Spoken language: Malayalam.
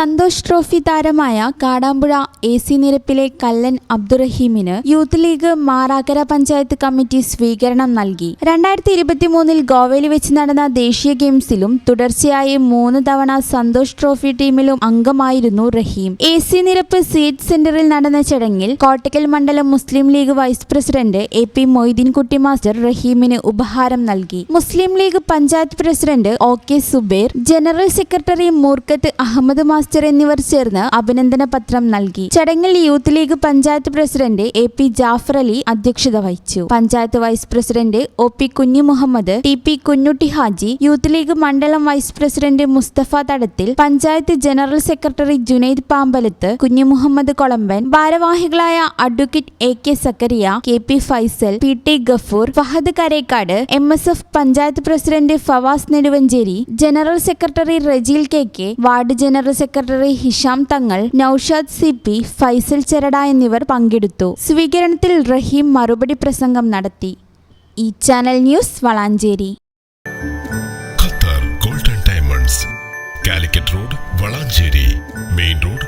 സന്തോഷ് ട്രോഫി താരമായ കാടാമ്പുഴ എ സി നിരപ്പിലെ Kallan അബ്ദുറഹീമിന് youth league Marakkara panchayat committee സ്വീകരണം നൽകി. രണ്ടായിരത്തി ഇരുപത്തിമൂന്നിൽ ഗോവയിൽ വെച്ച് നടന്ന ദേശീയ ഗെയിംസിലും തുടർച്ചയായി മൂന്ന് തവണ സന്തോഷ് ട്രോഫി ടീമിലും അംഗമായിരുന്നു Rahim. A C Nirappu seat സെന്ററിൽ നടന്ന ചടങ്ങിൽ കോട്ടക്കൽ മണ്ഡലം Muslim league vice president A P Moideenkutty master റഹീമിന് ഉപഹാരം നൽകി. Muslim league panchayat president O K Subair general secretary Moorkkath Ahammed master എന്നിവർ ചേർന്ന് അഭിനന്ദന പത്രം നൽകി. ചടങ്ങിൽ youth league panchayat president A P Jafar Ali അധ്യക്ഷത വഹിച്ചു. Panchayat vice president O P Kunhu Muhammad T P Kunhutty Haji youth league മണ്ഡലം vice president Mustafa Thadathil panchayat general secretary Junaid Pambalath കുഞ്ഞു മുഹമ്മദ് കൊളമ്പൻ ഭാരവാഹികളായ advocate A K Zakariya K P Faisal P T Gafoor Fahad Karekkad M S F panchayat president Fawas Neduvancheri general secretary Rajeel K K ward general secretary Hisham Thangal Noushad C P Faisal Cherada എന്നിവർ പങ്കെടുത്തു. സ്വീകരണത്തിൽ റഹീം മറുപടി പ്രസംഗം നടത്തി. ഈ channel news Valanchery. Qatar golden diamonds Calicut road Valanchery main road